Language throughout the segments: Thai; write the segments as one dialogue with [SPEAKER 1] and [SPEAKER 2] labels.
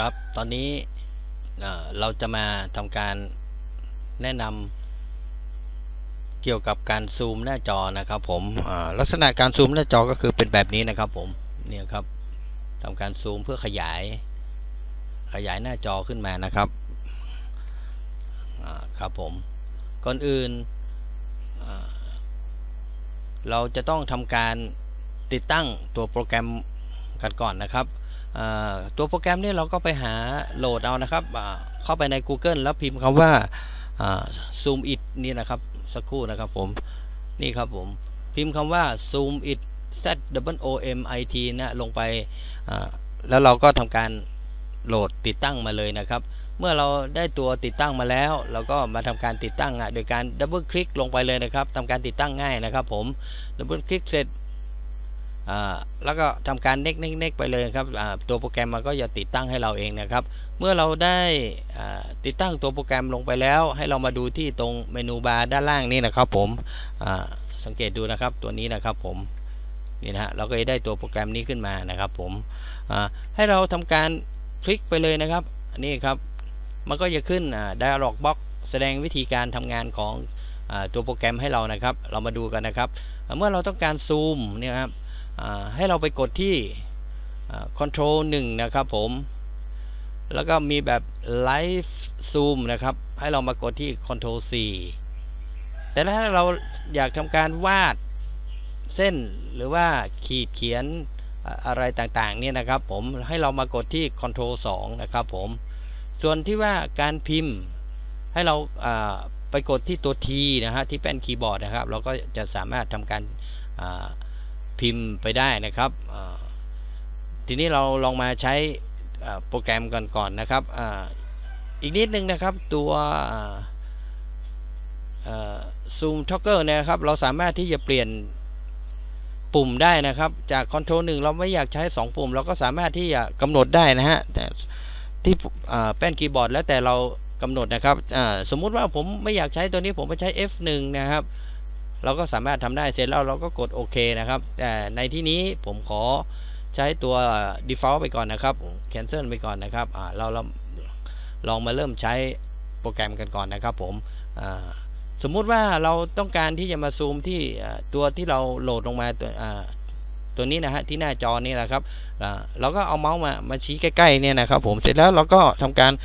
[SPEAKER 1] ครับตอนนี้เราจะมาทำการแนะนำเกี่ยวกับการซูมหน้าจอนะครับผมลักษณะการซูมหน้าจอก็คือเป็นแบบนี้นะครับผมเนี่ยครับทำการซูมเพื่อขยาย ขยายหน้าจอขึ้นมานะครับครับผมก่อนอื่น เราจะต้องทำการติดตั้งตัวโปรแกรมกันก่อนนะครับ ตัวโปรแกรมนี้เราก็ไปหาโหลดเอานะครับ เข้าไปใน Google แล้วพิมพ์คำว่าอ่า zoom it นี่นะครับ สักครู่นะครับผม นี่ครับผม พิมพ์คำว่า zoom it z w o m i t นะลงไปแล้วเราก็ทำการโหลดติดตั้งมาเลยนะครับ เมื่อเราได้ตัวติดตั้งมาแล้ว เราก็มาทำการติดตั้งอะโดยการดับเบิลคลิกลงไปเลยนะครับทำการติดตั้งง่ายนะครับ ผมดับเบิลคลิกเสร็จ แล้วก็ทำการเน็กเน็กเน็กไปเลยครับตัวโปรแกรมมันก็จะติดตั้งให้เราเองนะครับ เมื่อเราได้ติดตั้งตัวโปรแกรมลงไปแล้ว ให้เรามาดูที่ตรงเมนูบาร์ด้านล่างนี่นะครับ ผมสังเกตดูนะครับตัวนี้นะครับผมนี่นะฮะเราก็จะได้ตัวโปรแกรมนี้ขึ้นมานะครับ ผมให้เราทำการคลิกไปเลยนะครับนนี้ครับมันก็จะขึ้น dialog box แสดงวิธีการทำงานของอตัวโปรแกรมให้เรานะครับ เรามาดูกันนะครับ เมื่อเราต้องการซูมเนี่ยครับ ให้เราไปกดที่ control 1 นะครับผม แล้วก็มีแบบ live zoom นะครับ ให้เรามากดที่ control 4 แต่ถ้าเราอยากทำการวาดเส้นหรือว่าขีดเขียนอะไรต่างๆเนี่ยนะครับผม ให้เรามากดที่ control 2 นะครับผม ส่วนที่ว่าการพิมพ์ให้เราไปกดที่ตัว T นะฮะที่แป้นคีย์บอร์ดนะครับ เราก็จะสามารถทำการา พิมพ์ไปได้นะครับทีนี้เราลองมาใช้โปรแกรมกันก่อนนะครับออีกนิดนึงนะครับตัวซูมท็อกเกอร์นี่ยครับ เราสามารถที่จะเปลี่ยนปุ่มได้นะครับ จากคอนโทรลหนึ่งเราไม่อยากใช้ 2 ปุ่ม เราก็สามารถที่จะกำหนดได้นะฮะแต่ที่แป้นคีย์บอร์ดแล้วแต่เรากำหนดนะครับสมมุติว่าผมไม่อยากใช้ตัวนี้ผมไปใช้ F1 นะครับ เราก็สามารถทำได้เสร็จแล้วเราก็กดโอเคนะครับแต่ในที่นี้ผมขอใช้ตัว default ไปก่อนนะครับ cancel ไปก่อนนะครับเราเราลองมาเริ่มใช้โปรแกรมกันก่อนนะครับผมสมมุติว่าเราต้องการที่จะมาซูมที่ตัวที่เราโหลดลงมาตัวตัวนี้นะฮะที่หน้าจอนี่แหละครับเราก็เอาเมาส์มามาชี้ใกล้ๆเนี่ยนะครับผมเสร็จแล้วเราก็ทำการค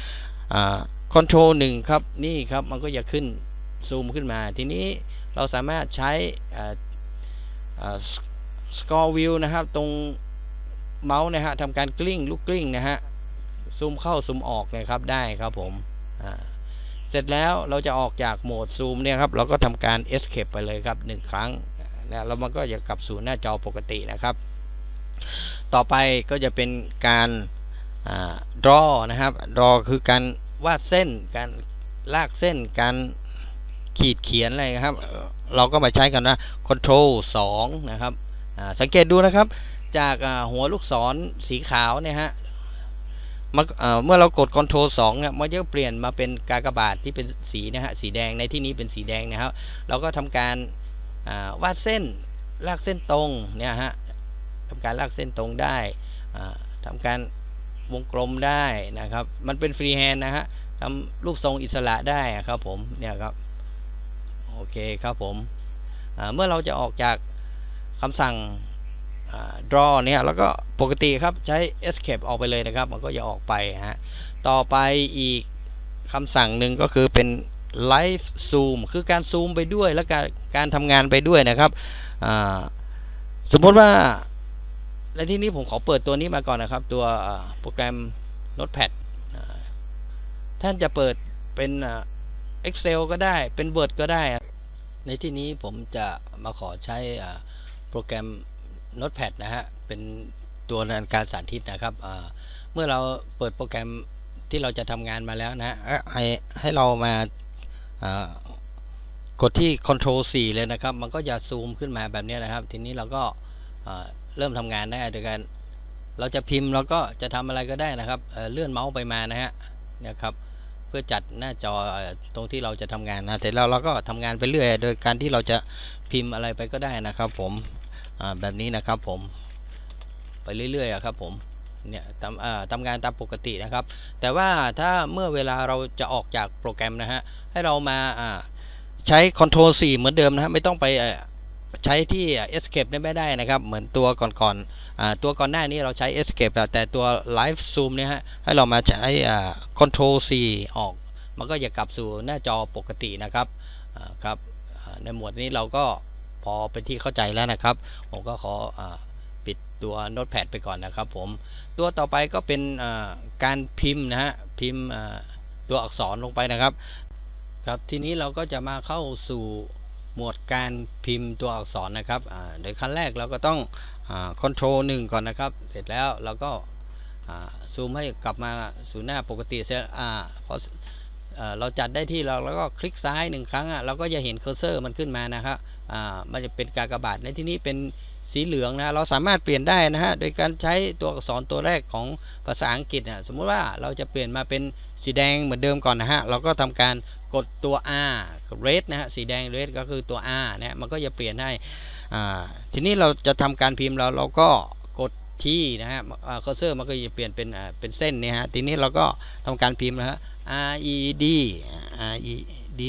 [SPEAKER 1] อ่า control 1ครับนี่ครับมันก็จะขึ้นซูมขึ้นมาทีนี้ เราสามารถใช้สกอร์วิวนะครับ ตรงเมาส์นะฮะทำการกลิ้งลูกกลิ้งนะฮะซูมเข้าซูมออกนะครับได้ครับผมเสร็จแล้วเราจะออกจากโหมดซูมเนี่ยครับ เราก็ทำการ escape ไปเลยครับหนึ่งครั้งนะแล้วมันก็จะกลับสู่หน้าจอปกตินะครับ ต่อไปก็จะเป็นการ draw นะครับ draw คือการวาดเส้น การลากเส้นการ ขีดเขียนอะไรครับ เราก็มาใช้กันนะ control 2 นะครับสังเกตดูนะครับ จากหัวลูกศรสีขาวเนี่ยฮะเมื่อเรากด control 2เนี่ยมันจะเปลี่ยนมาเป็นกากบาทที่เป็นสีนะฮะสีแดงในที่นี้เป็นสีแดงนะครับ เราก็ทำการวาดเส้นลากเส้นตรงเนี่ยฮะทำการลากเส้นตรงได้ทำการวงกลมได้นะครับ มันเป็นฟรีแฮนด์นะฮะทำรูปทรงอิสระได้ครับผมเนี่ยครับ โอเคครับผมเมื่อเราจะออกจากคำสั่ง draw เนี่ยแล้วก็ปกติครับใช้ escape ออกไปเลยนะครับ มันก็จะออกไปฮะต่อไปอีกคำสั่งหนึ่งก็คือเป็น live zoom คือการซูมไปด้วยและการการทำงานไปด้วยนะครับสมมติว่าในที่นี้ผมขอเปิดตัวนี้มาก่อนนะครับ ตัวโปรแกรม Notepad ท่านจะเปิดเป็น Excel ก็ได้เป็น Word ก็ได้ ในที่นี้ผมจะมาขอใช้โปรแกรม Notepad นะฮะ เป็นตัวในการสาธิตนะครับ เมื่อเราเปิดโปรแกรมที่เราจะทำงานมาแล้วนะให้ให้เรามากดที่ Control 4 เลยนะครับ มันก็จะซูมขึ้นมาแบบนี้นะครับ ทีนี้เราก็เริ่มทำงานได้โดยการเราจะพิมพ์เราก็จะทำอะไรก็ได้นะครับเเลื่อนเมาส์ไปมานะฮะนี่ยครับ พื่อจัดหน้าจอตรงที่เราจะทำงานนะเสร็จแล้วเราก็ทำงานไปเรื่อย โดยการที่เราจะพิมพ์อะไรไปก็ได้นะครับ ผมแบบนี้นะครับ ผม ไปเรื่อยๆครับ ผมเนี่ยทำทำงานตามปกตินะครับ แต่ว่าถ้าเมื่อเวลาเราจะออกจากโปรแกรมนะฮะให้เรามาใช้ Ctrl 4 เหมือนเดิมนะฮะไม่ต้องไป ใช้ที่ Escape ได้ไม่ได้นะครับ เหมือนตัวก่อนๆอ่าตัวก่อนหน้านี้เราใช้ Escape แต่ตัว Live Zoom เนี่ยฮะให้เรามาใช้อ่า Ctrl 4ออก มันก็จะกลับสู่หน้าจอปกตินะครับครับในหมวดนี้เราก็พอเป็นที่เข้าใจแล้วนะครับ ผมก็ขออปิดตัวโน้ตแพดไปก่อนนะครับผมตัวต่อไปก็เป็นการพิมพ์นะฮะพิมพ์ตัวอักษรลงไปนะครับครับทีนี้เราก็จะมาเข้าสู่ หมวดการพิมพ์ตัวอักษรนะครับโดยขั้นแรกเราก็ต้องคอนโทรลหนึ่งก่อนนะครับ เสร็จแล้วเราก็ซูมให้กลับมาสู่หน้าปกติเสร็จอ่าพอเราจัดได้ที่เราแล้วก็คลิกซ้ายหนึ่งครั้งอะเราก็จะเห็นเคอร์เซอร์มันขึ้นมานะครับอ่ามันจะเป็นกากบาทในที่นี้เป็นสีเหลืองนะเราสามารถเปลี่ยนได้นะฮะโดยการใช้ตัวอักษรตัวแรกของภาษาอังกฤษอะสมมุติว่าเราจะเปลี่ยนมาเป็นสีแดงเหมือนเดิมก่อนนะฮะเราก็ทำการ กดตัว R red นะฮะสีแดง red ก็คือตัว R นะมันก็จะเปลี่ยนให้อ่าทีนี้เราจะทำการพิมพ์เราเราก็กดที่นะฮะเคอร์เซอร์มันก็จะเปลี่ยนเป็นเป็นเส้นเนี่ยฮะทีนี้เราก็ทำการพิมพ์นะฮะ R E D R E D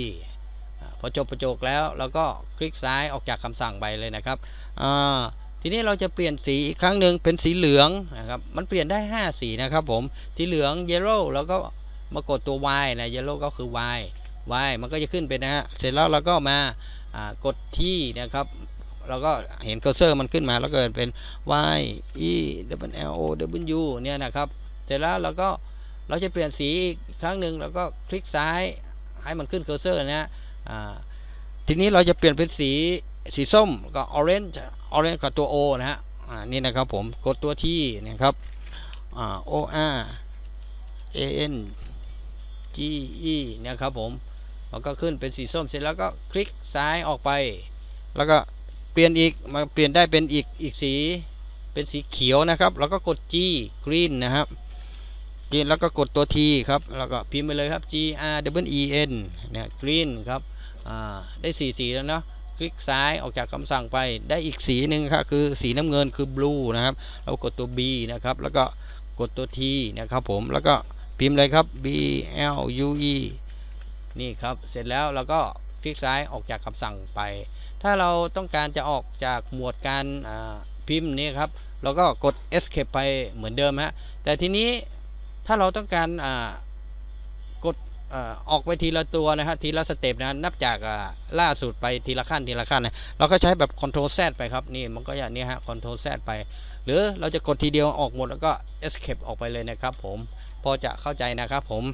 [SPEAKER 1] อ่าพอจบประโจกแล้วเราก็คลิกซ้ายออกจากคำสั่งไปเลยนะครับอ่าทีนี้เราจะเปลี่ยนสีอีกครั้งหนึ่งเป็นสีเหลืองนะครับ มันเปลี่ยนได้ 5 สีนะครับผม สีเหลือง yellow แล้วก็มากดตัว Y นะ yellow ก็คือ Y Y มันก็จะขึ้นเป็นนะฮะเสร็จแล้วเราก็มาากดที่นะครับเราก็เห็นเคอร์เซอร์มันขึ้นมาแล้วเก็เป็น Y E W L O W เนี่ยนะครับเสร็จแล้วเราก็เราจะเปลี่ยนสีอีกครั้งหนึ่งเราก็คลิกซ้ายให้มันขึ้นเคอร์เซอร์นะฮะอ่าทีนี้เราจะเปลี่ยนเป็นสีสีส้มก็ orange orange กับตัว O นะฮะนี่นะครับผมกดตัวที่นะครับอ่า O R A N G E นะครับผม แล้วก็ขึ้นเป็นสีส้มเสร็จแล้วก็คลิกซ้ายออกไป แล้วก็เปลี่ยนอีกมาเปลี่ยนได้เป็นอีกอีกสีเป็นสีเขียวนะครับ แล้วก็กด G green นะครับกินแล้วก็กดตัว T ครับ แล้วก็พิมพ์ไปเลยครับ G R W E N เนี่ย green ครับ อ่า ได้สีสีแล้วเนาะ คลิกซ้ายออกจากคำสั่งไป ได้อีกสีหนึ่งครับ คือสีน้ำเงินคือ blue นะครับ เรากดตัว B นะครับ แล้วก็กดตัว T นะครับผม แล้วก็พิมพ์เลยครับ B L U E นี่ครับ เสร็จแล้วเราก็คลิกซ้ายออกจากคำสั่งไป ถ้าเราต้องการจะออกจากหมวดการพิมพ์นี่ครับเราก็กด escape ไปเหมือนเดิมฮะแต่ทีนี้ถ้าเราต้องการกดออกไปทีละตัวนะฮะทีละสเต็ปนะนับจากล่าสุดไปทีละขั้นทีละขั้นนะเราก็ใช้แบบ Ctrl Z ไปครับนี่มันก็อย่างนี้ฮะ Ctrl Z ไป หรือเราจะกดทีเดียวออกหมดแล้วก็ escape ออกไปเลยนะครับผมพอจะเข้าใจนะครับผม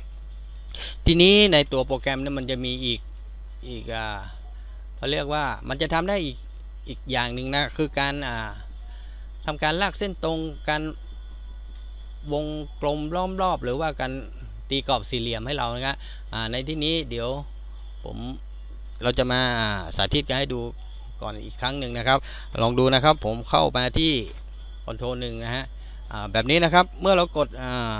[SPEAKER 1] ทีนี้ในตัวโปรแกรมเนี่ยมันจะมีอีกอีกอ่าเขาเรียกว่ามันจะทำได้อีกอีกอย่างหนึ่งนะคือการอ่าทำการลากเส้นตรงการวงกลมล้อมรอบ หรือว่าการตีกรอบสี่เหลี่ยมให้เรานะครับอ่าในที่นี้เดี๋ยวผมเราจะมาสาธิตกันให้ดูก่อนอีกครั้งหนึ่งนะครับ ลองดูนะครับผมเข้ามาที่คอนโทรลหนึ่งนะฮะอ่าแบบนี้นะครับเมื่อเรากดอ่า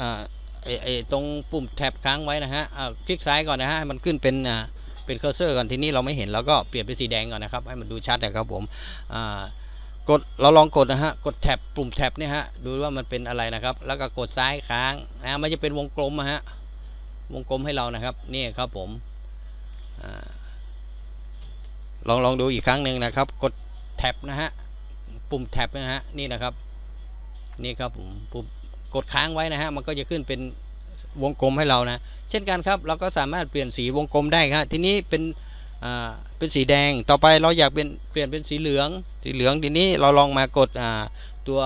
[SPEAKER 1] อ่า ไอไอตรงปุ่มแท็บค้างไว้นะฮะอ่าคลิกซ้ายก่อนนะฮะให้มันขึ้นเป็นอ่าเป็นเคอร์เซอร์ก่อนทีนี้เราไม่เห็นแล้วก็เปลี่ยนเป็นสีแดงก่อนนะครับให้มันดูชัดนะครับผมอ่ากดเราลองกดนะฮะกดแท็บปุ่มแท็บเนี่ยฮะดูว่ามันเป็นอะไรนะครับ แล้วก็กดซ้ายค้างนะมันจะเป็นวงกลมนะฮะวงกลมให้เรานะครับนี่ครับผมอ่าลองลองดูอีกครั้งหนึ่งนะครับ กดแท็บนะฮะปุ่มแท็บนะฮะนี่นะครับ นี่ครับผมปุ่ม กดค้างไว้นะฮะมันก็จะขึ้นเป็นวงกลมให้เรานะ เช่นกันครับ เราก็สามารถเปลี่ยนสีวงกลมได้ครับทีนี้เป็นอ่าเป็นสีแดงต่อไปเราอยากเป็นเปลี่ยนเป็นสีเหลือง สีเหลืองทีนี้เราลองมากดอ่าตัว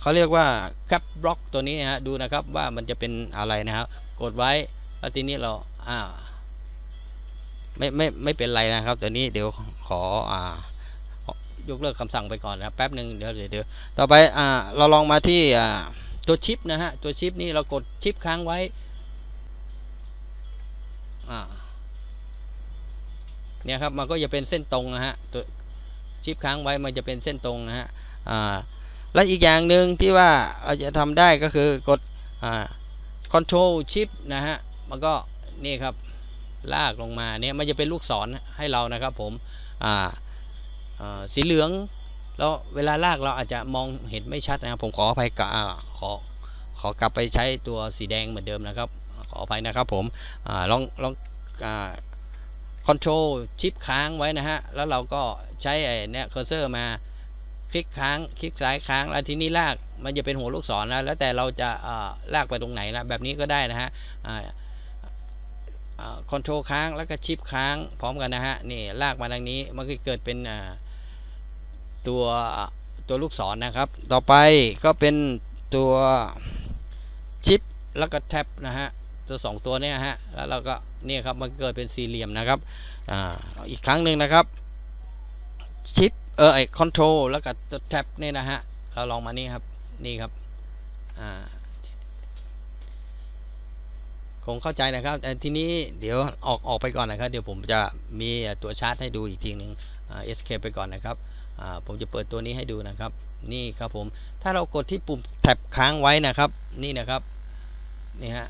[SPEAKER 1] เขาเรียกว่าแคปบล็อกตัวนี้นะฮะดูนะครับว่ามันจะเป็นอะไรนะครับ กดไว้แล้วทีนี้เราอ่าไม่ไม่ไม่เป็นไรนะครับตัวนี้เดี๋ยวขออ่ายกเลิกคำสั่งไปก่อนนะแป๊บหนึ่งเดี๋ยวเดี๋ยวเดี๋ยวต่อไปอ่าเราลองมาที่อ่า ตัวชิปนะฮะ ตัวชิปนี่เรากดชิปค้างไว้ อ่า เนี่ยครับ มันก็จะเป็นเส้นตรงนะฮะ ตัวชิปค้างไว้มันจะเป็นเส้นตรงนะฮะ อ่า และอีกอย่างหนึ่งที่ว่าเราจะทำได้ก็คือกด อ่า control chip นะฮะ มันก็นี่ครับ ลากลงมาเนี่ยมันจะเป็นลูกศรให้เรานะครับผม อ่าสีเหลือง แล้วเวลาลากเราอาจจะมองเห็นไม่ชัดนะครับ ผมขออภัยกะอ่าขอขอกลับไปใช้ตัวสีแดงเหมือนเดิมนะครับ ขออภัยนะครับผมอลองลองคอนโทรลชิปค้างไว้นะฮะ แล้วเราก็ใช้ไอ้เนี่ยเคอร์เซอร์มาคลิกค้าง คลิกซ้ายค้าง แล้วทีนี้ลากมันจะเป็นหัวลูกศรนะแล้วแต่เราจะลากไปตรงไหนนะแบบนี้ก็ได้นะฮะคอนโทรลค้างแล้วก็ชิปค้างพร้อมกันนะฮะนี่ลากมาทางนี้มันก็เกิดเป็นอ่า ตัวตัวลูกศรนะครับ ต่อไปก็เป็นตัวชิปแล้วก็แท็บนะฮะตัวสองตัวเนี้ฮะแล้วเราก็เนี่ยครับมันเกิดเป็นสี่เหลี่ยมนะครับอ่าอีกครั้งหนึ่งนะครับชิปเออไอคอนโทรลแล้วก็ตัวแท็บเนี่ยนะฮะเราลองมานี่ครับนี่ครับอ่าคงเข้าใจนะครับแต่ทีนี้เดี๋ยวออกออกไปก่อนนะครับ เดี๋ยวผมจะมีตัวชาร์ตให้ดูอีกทีหนึ่งเอสเคไปก่อนนะครับ ผมจะเปิดตัวนี้ให้ดูนะครับ นี่ครับผม ถ้าเรากดที่ปุ่มแท็บค้างไว้นะครับ นี่นะครับ นี่ฮะ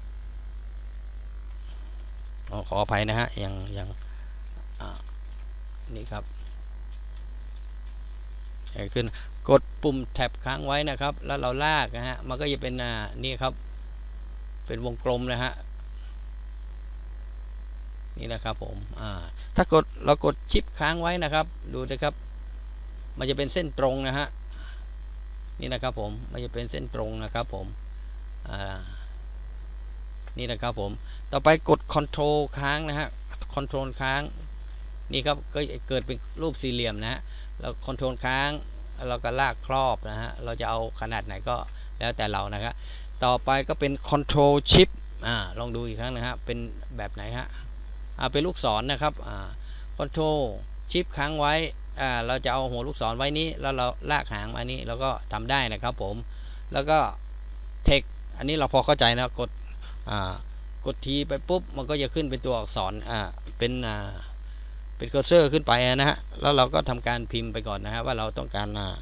[SPEAKER 1] ขอขออภัยนะฮะ ยังยังนี่ครับใหญ่ขึ้น กดปุ่มแท็บค้างไว้นะครับ แล้วเราลากนะฮะ มันก็จะเป็นอ่านี่ครับ เป็นวงกลมนะฮะนี่นะครับผม อ่า ถ้ากดเรากดชิปค้างไว้นะครับ ดูนะครับ มันจะเป็นเส้นตรงนะฮะนี่นะครับผมมันจะเป็นเส้นตรงนะครับผมอ่านี่นะครับผมต่อไปกด Ctrl ค้างนะฮะ Ctrl ค้างนี่ครับก็เกิดเป็นรูปสี่เหลี่ยมนะฮะแล้ว Ctrl ค้างเราก็ลากครอบนะฮะเราจะเอาขนาดไหนก็แล้วแต่เรานะครับต่อไปก็เป็น Control Shift อ่าลองดูอีกครั้งนะฮะเป็นแบบไหนฮะอ่าเป็นลูกศรนนะครับอ่า Control Shift ค้างไว้เราจะเอาหัวลูกศรไว้นี้แล้วเราลากหางมานี้แล้วก็ทำได้นะครับผมแล้วก็ Text อันนี้เราพอเข้าใจนะกดอ่ากดทีไปปุ๊บมันก็จะขึ้นเป็นตัวอักษรอ่าเป็นอ่าเป็นเคอร์เซอร์ขึ้นไปนะฮะแล้วเราก็ทำการพิมพ์ไปก่อนนะฮะว่าเราต้องการอ่า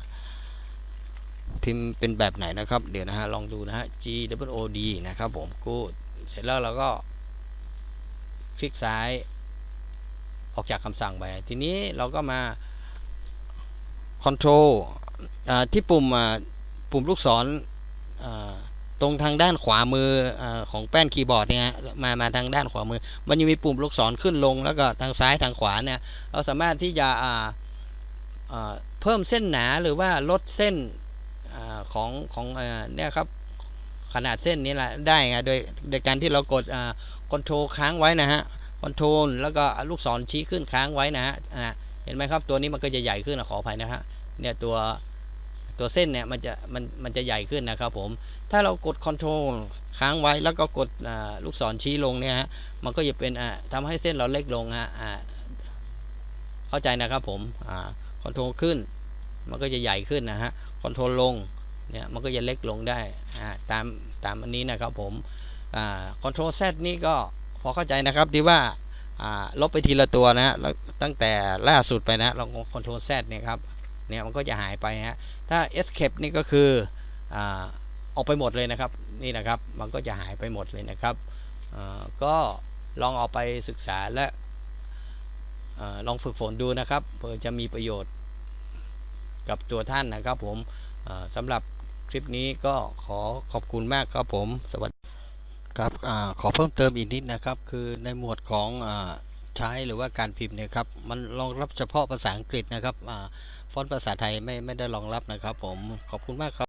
[SPEAKER 1] พิมพ์เป็นแบบไหนนะครับ เดี๋ยวนะฮะลองดูนะฮะ G W O D นะครับผมกูเสร็จแล้วเราก็ คลิกซ้าย ออกจากคำสั่งไป ทีนี้เราก็มา Control ที่ปุ่มปุ่มลูกศรตรงทางด้านขวามืออของแป้นคีย์บอร์ดเนี่ยมามาทางด้านขวามือ มันจะมีปุ่มลูกศรขึ้นลง แล้วก็ทางซ้ายทางขวาเนี่ยเราสามารถที่จะเพิ่มเส้นหนาหรือว่าลดเส้นอของของเนี่ยครับขนาดเส้นนี้แหละได้ไงโดยโดยการที่เรากดคอนโทรลค้างไว้นะฮะคอนโทรลแล้วก็ลูกศรชี้ขึ้นค้างไว้นะฮะ ห็นไหมครับ ตัวนี้มันก็จะใหญ่ขึ้นนะขออภัยนะฮะเนี่ยตัวตัวเส้นเนี่ยมันจะมันมันจะใหญ่ขึ้นนะครับผม ถ้าเรากดคอนโทรลค้างไว้แล้วก็กดลูกศรชี้ลงเนี่ยฮะมันก็จะเป็นอ่าทำให้เส้นเราเล็กลงฮะอ่าเข้าใจนะครับผมคอนโทรลขึ้น มันก็จะใหญ่ขึ้นนะฮะคอนโทรลลงเนี่ยมันก็จะเล็กลงได้อ่าตามตามอันนี้นะครับผมคอ่า Ctrl Z นี่ก็พอเข้าใจนะครับที่ว่าอ่า ลบไปทีละตัวนะฮะแล้วตั้งแต่ล่าสุดไปนะลอง Ctrl Z เนี่ยครับเนี่ยมันก็จะหายไปฮะถ้า Escape นี่ก็คืออออกไปหมดเลยนะครับนี่นะครับมันก็จะหายไปหมดเลยนะครับก็ลองเอาไปศึกษาและอลองฝึกฝนดูนะครับเพื่อจะมีประโยชน์กับตัวท่านนะครับผมสำหรับคลิปนี้ก็ขอขอบคุณมากครับผมสวัสดี ครับอขอเพิ่มเติมอีกนิดนะครับ คือในหมวดของอใช้หรือว่าการพิมพ์เนี่ยครับ มันรองรับเฉพาะภาษาอังกฤษนะครับฟอนต์ภาษาไทยไม่ไม่ได้รองรับนะครับ ผมขอบคุณมากครับ